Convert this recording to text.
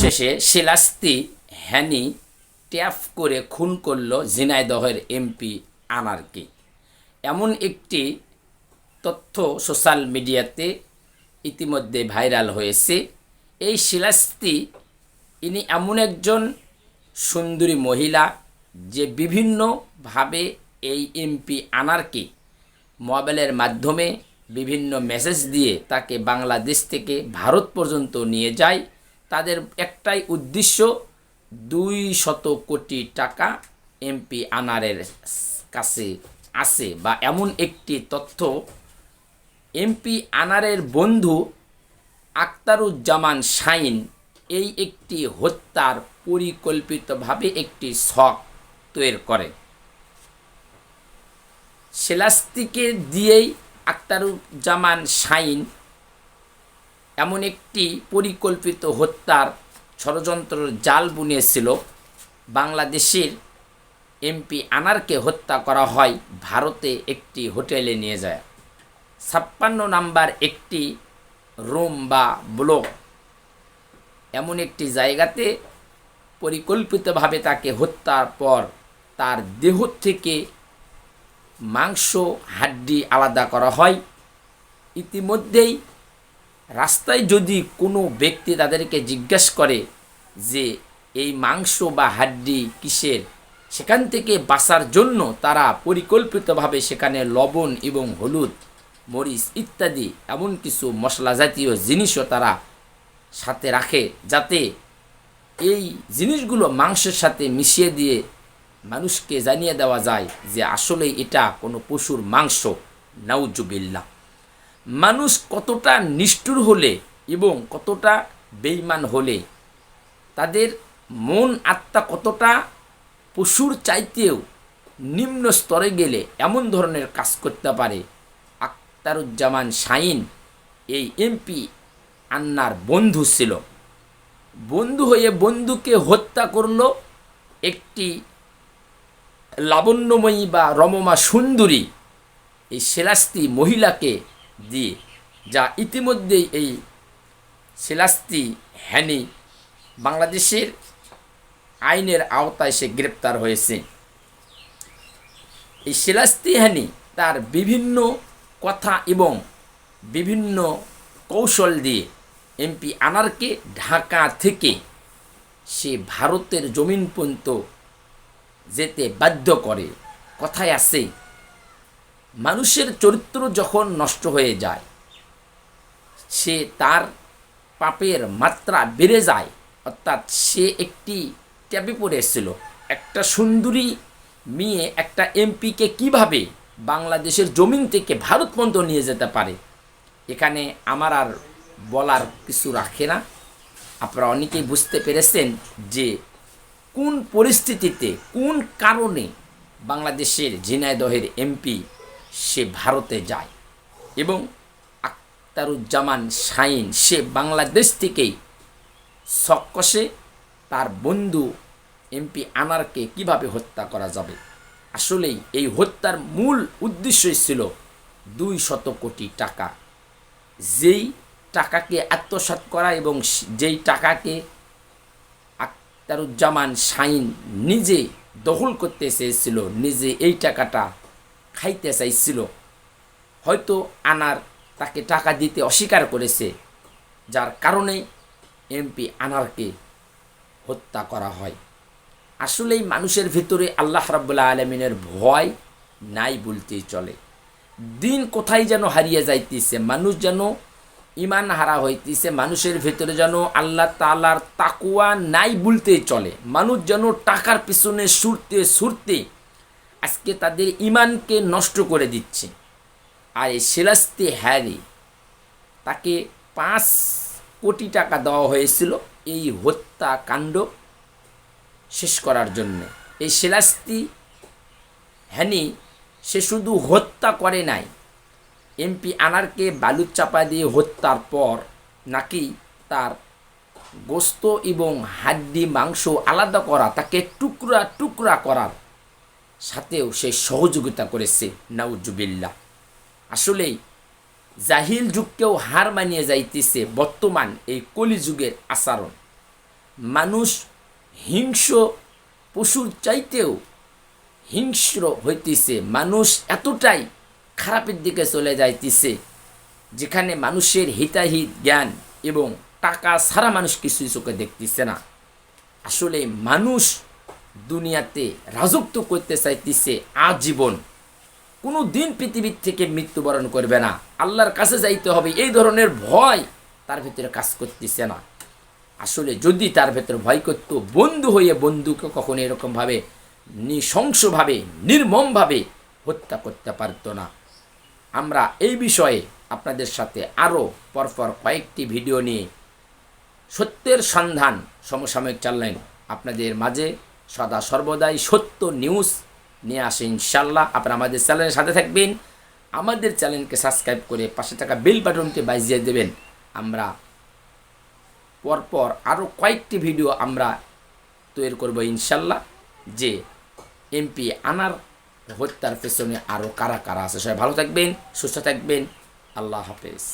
অবশেষে শিলাস্তি হ্যানি ট্যাপ করে খুন করল ঝিনাইদহের এমপি আনারকে। এমন একটি তথ্য সোশ্যাল মিডিয়াতে ইতিমধ্যে ভাইরাল হয়েছে। এই শিলাস্তি, ইনি এমন একজন সুন্দরী মহিলা যে বিভিন্নভাবে এই এমপি আনারকে মোবাইলের মাধ্যমে বিভিন্ন মেসেজ দিয়ে তাকে বাংলাদেশ থেকে ভারত পর্যন্ত নিয়ে যায়। তাদের একটাই উদ্দেশ্য দুই শত কোটি টাকা এমপি আনারের কাছে আছে বা এমন একটি তথ্য এমপি আনারের বন্ধু আক্তারুজ্জামান শাইন এই একটি হত্যার পরিকল্পিতভাবে একটি শখ তৈরি করে। সেলাস্তিকে দিয়েই আক্তারুজ্জামান শাইন এমন একটি পরিকল্পিত হত্যার ষড়যন্ত্র জাল বুনিয়েছিল বাংলাদেশের এমপি আনারকে হত্যা করা হয় ভারতে একটি হোটেলে নিয়ে যায়। ছাপ্পান্ন নাম্বার একটি রুম বা ব্লক এমন একটি জায়গাতে পরিকল্পিতভাবে তাকে হত্যার পর তার দেহ থেকে মাংস, হাড্ডি আলাদা করা হয়। ইতিমধ্যেই রাস্তায় যদি কোনো ব্যক্তি তাদেরকে জিজ্ঞেস করে যে এই মাংস বা হাড্ডি কিসের, সেখান থেকে বাঁচার জন্য তারা পরিকল্পিতভাবে সেখানে লবণ এবং হলুদ, মরিচ ইত্যাদি এমন কিছু মশলা জাতীয় জিনিসও তারা সাথে রাখে যাতে এই জিনিসগুলো মাংসের সাথে মিশিয়ে দিয়ে মানুষকে জানিয়ে দেওয়া যায় যে আসলে এটা কোনো পশুর মাংস। নাউজুবিল্লা মানুষ কতটা নিষ্ঠুর হলে এবং কতটা বেইমান হলে, তাদের মন আত্মা কতটা পশুর চাইতেও নিম্ন স্তরে গেলে এমন ধরনের কাজ করতে পারে? আক্তারুজ্জামান শাইন, এই এমপি আন্নার বন্ধু ছিল। বন্ধু হয়ে বন্ধুকে হত্যা করল একটি লাবণ্যময়ী বা রমমা সুন্দরী। এই সেলাস্তি মহিলাকে দিয়ে যা ইতিমধ্যেই এই শিলাস্তি হ্যানি বাংলাদেশের আইনের আওতায় সে গ্রেপ্তার হয়েছে। এই সেলাস্তি হ্যানি তার বিভিন্ন কথা এবং বিভিন্ন কৌশল দিয়ে এমপি আনারকে ঢাকা থেকে সে ভারতের জমিন পর্যন্ত যেতে বাধ্য করে। কথায় আছে মানুষের চরিত্র যখন নষ্ট হয়ে যায়, সে তার পাপের মাত্রা বেড়ে যায়, অর্থাৎ সে একটি ট্যাপে পড়েছিল একটা সুন্দরী মেয়ে, একটা এমপিকে কীভাবে বাংলাদেশের জমিন থেকে ভারত পর্যন্ত নিয়ে যেতে পারে, এখানে আমার আর বলার কিছু রাখে না। আপনারা অনেকেই বুঝতে পেরেছেন যে কোন পরিস্থিতিতে, কোন কারণে বাংলাদেশের ঝিনাইদহের এমপি সে ভারতে যায় এবং আক্তারুজ্জামান শাইন, সে বাংলাদেশ থেকেই সকসে তার বন্ধু এমপি আনারকে কীভাবে হত্যা করা যাবে? আসলেই এই হত্যার মূল উদ্দেশ্যই ছিল দুই শত কোটি টাকা। যেই টাকাকে আত্মসাৎ করা এবং যেই টাকাকে আক্তারুজ্জামান শাইন নিজে দখল করতে চেয়েছিল, নিজে এই টাকাটা খাইতে চাইছিল। হয়তো আনার তাকে টাকা দিতে অস্বীকার করেছে, যার কারণে এমপি আনারকে হত্যা করা হয়। আসলেই মানুষের ভিতরে আল্লাহ রাবুল্লাহ আলমিনের ভয় নাই বলতেই চলে। দিন কোথায় যেন হারিয়ে যাইতেছে, মানুষ যেন ইমান হারা হইতেছে, মানুষের ভেতরে যেন আল্লাহ তালার তাকুয়া নাই বলতেই চলে। মানুষ যেন টাকার পিছনে সুরতে সুরতে আজকে তাদের ইমানকে নষ্ট করে দিচ্ছে। আর এই সেলাস্তি হ্যারি, তাকে পাঁচ কোটি টাকা দেওয়া হয়েছিল এই হত্যাকাণ্ড শেষ করার জন্য। এই সেলাস্তি হ্যানি, সে শুধু হত্যা করে নাই, এমপি আনারকে বালুর চাপা দিয়ে হত্যার পর নাকি তার গোস্ত এবং হাড্ডি মাংস আলাদা করা, তাকে টুকরা টুকরা করার সাথেও সে সহযোগিতা করেছে, নাউজুবিল্লা। আসলেই, জাহিল যুগকেও হার মানিয়ে যাইতেছে বর্তমান এই কলিযুগের আচরণ। মানুষ হিংস্র পশুর চাইতেও হিংস্র হইতেছে। মানুষ এতটাই খারাপের দিকে চলে যাইতেছে, যেখানে মানুষের হিতাহিত জ্ঞান এবং টাকা ছাড়া মানুষ কিছুই চোখে দেখতেছে না। আসলে মানুষ দুনিয়াতে রাজত্ব করতে চাইতেছে আজীবন। কোনো দিন পৃথিবীর থেকে মৃত্যুবরণ করবে না। আল্লাহর কাছে যাইতে হবে, এই ধরনের ভয় তার ভিতরে কাজ করতেছে না। আসলে যদি তার ভেতর ভয় করতো, বন্ধু হয়ে বন্ধুকে কখনো এরকমভাবে নৃশংসভাবে, নির্মমভাবে হত্যা করতে পারতো না। আমরা এই বিষয়ে আপনাদের সাথে আরও পরপর কয়েকটি ভিডিও নিয়ে সত্যের সন্ধান সমসাময়িক চ্যানেল আপনাদের মাঝে সদা সর্বদাই সত্য নিউজ নিয়ে আসে ইনশাল্লাহ আপনারা আমাদের চ্যানেলের সাথে থাকবেন। আমাদের চ্যানেলকে সাবস্ক্রাইব করে পাশে থাকা বেল বাটনটি বাজিয়ে দেবেন। আমরা পরপর আরও কয়েকটি ভিডিও আমরা তৈরি করব ইনশাল্লাহ যে এমপি আনার হত্যার পেছনে আরও কারা কারা আছে। সবাই ভালো থাকবেন, সুস্থ থাকবেন। আল্লাহ হাফেজ।